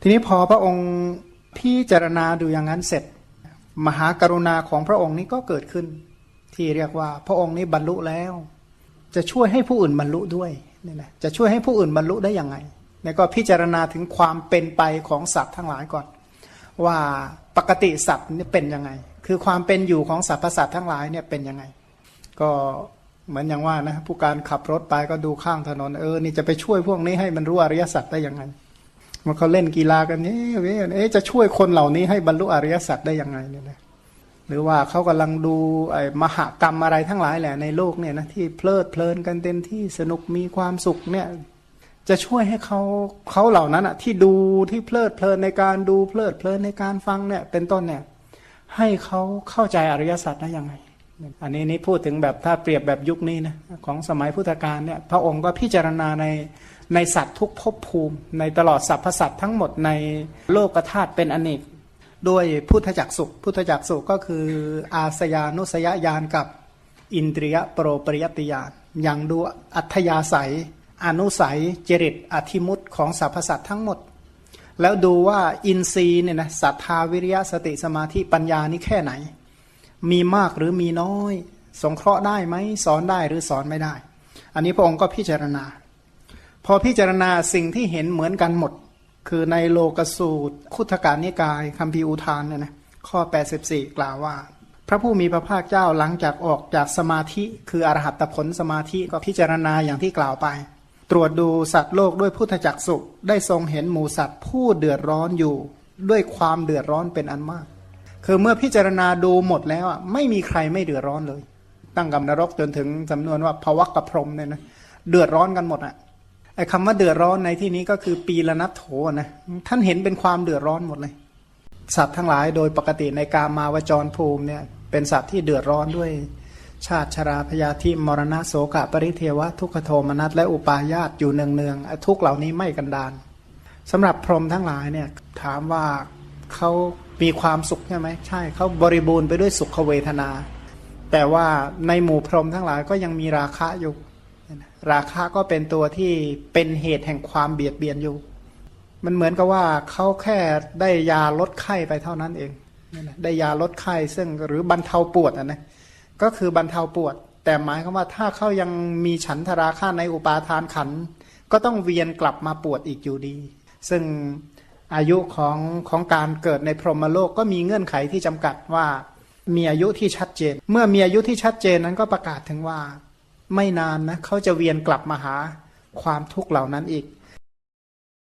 ทีนี้พอพระองค์พิจารณาดูอย่างนั้นเสร็จ มหากรุณาของพระองค์นี้ก็เกิดขึ้น ที่เรียกว่าพระองค์นี้บรรลุแล้ว จะช่วยให้ผู้อื่นบรรลุด้วยนี่นะจะช่วยให้ผู้อื่นบรรลุได้ยังไงแล้วก็พิจารณาถึงความเป็นไปของสัตว์ทั้งหลายก่อน ว่าปกติสัตว์นี่เป็นยังไง คือความเป็นอยู่ของสรรพสัตว์ทั้งหลายเนี่ยเป็นยังไง ก็เหมือนอย่างว่านะผู้การขับรถไปก็ดูข้างถนนเออนี่จะไปช่วยพวกนี้ให้มันรู้อริยสัจได้ยังไง มันเขาเล่นกีฬากันนี่เว้ยเอ๊จะช่วยคนเหล่านี้ให้บรรลุอริยสัจได้ยังไงเนี่ยนะหรือว่าเขากำลังดูไอ้มหากรรมอะไรทั้งหลายแหละในโลกเนี่ยนะที่เพลิดเพลินกันเต็มที่สนุกมีความสุขเนี่ยจะช่วยให้เขาเขาเหล่านั้นอะที่ดูที่เพลิดเพลินในการดูเพลิดเพลินในการฟังเนี่ยเป็นต้นเนี่ยให้เขาเข้าใจอริยสัจได้ยังไง อันนี้นี่พูดถึงแบบถ้าเปรียบแบบยุคนี้นะของสมัยพุทธกาลเนี่ยพระองค์ก็พิจารณาในในสัตว์ทุกภพภูมิ ในตลอดสรรพสัตว์ทั้งหมดในโลกธาตุเป็นอเนกด้วยพุทธจักสุพุทธจักสุก็คืออาสยานุสยญาณกับอินทรียโปรปริยติญาณอย่างดูอัธยาศัย อนุสัยจริตอธิมุตของสรรพสัตว์ทั้งหมด แล้วดูว่าอินทรีย์เนี่ยนะศรัทธาวิริยะสติสมาธิปัญญานี่แค่ไหน มีมากหรือมีน้อย สงเคราะห์ได้ไหมสอนได้หรือสอนไม่ได้ อันนี้พระองค์ก็พิจารณา พอพิจารณาสิ่งที่เห็นเหมือนกันหมด คือในโลกสูตร คุถการนิกายคัมภีร์อุทานเนี่ยนะข้อ 84 กล่าวว่า พระผู้มีพระภาคเจ้าหลังจากออกจากสมาธิ คืออรหัตผลสมาธิก็พิจารณาอย่างที่กล่าวไป ตรวจดูสัตว์โลกด้วยพุทธจักสุได้ทรงเห็นหมูสัตว์ผู้เดือดร้อนอยู่ ด้วยความเดือดร้อนเป็นอันมาก คือเมื่อพิจารณาดูหมดแล้วอะไม่มีใครไม่เดือดร้อนเลย ตั้งกับนรกจนถึงจำนวนว่าภวกกระพรมเนี่ยนะเดือดร้อนกันหมดอะไอ้คำว่าเดือดร้อนในที่นี้ก็คือปีละนับโถนะท่านเห็นเป็นความเดือดร้อนหมดเลยสัตว์ทั้งหลายโดยปกติในกามาวจรภูมิเนี่ยเป็นสัตว์ที่เดือดร้อนด้วย ชาติชราพยาธิมรณะโสกะปริเทวะ ทุกขโทมนัสและอุปาญาตอยู่เนืองๆทุกเหล่านี้ไม่กันดานสำหรับพรหมทั้งหลายเนี่ยถามว่าเขา มีความสุขใช่ไหมใช่เขาบริบูรณ์ไปด้วยสุขเวทนา แต่ว่าในหมู่พรหมทั้งหลายก็ยังมีราคะอยู่ ราคะก็เป็นตัวที่เป็นเหตุแห่งความเบียดเบียนอยู่ มันเหมือนกับว่าเขาแค่ได้ยาลดไข้ไปเท่านั้นเองได้ยาลดไข้ซึ่งหรือบรรเทาปวดนะก็คือบรรเทาปวด แต่หมายความว่าถ้าเขายังมีฉันทราคะในอุปาทานขัน ก็ต้องเวียนกลับมาปวดอีกอยู่ดี ซึ่ง อายุของของการเกิดในพรหมโลกก็มีเงื่อนไขที่จำกัดว่ามีอายุที่ชัดเจน เมื่อมีอายุที่ชัดเจนนั้นก็ประกาศถึงว่า ไม่นานนะเขาจะเวียนกลับมาหาความทุกข์เหล่านั้นอีก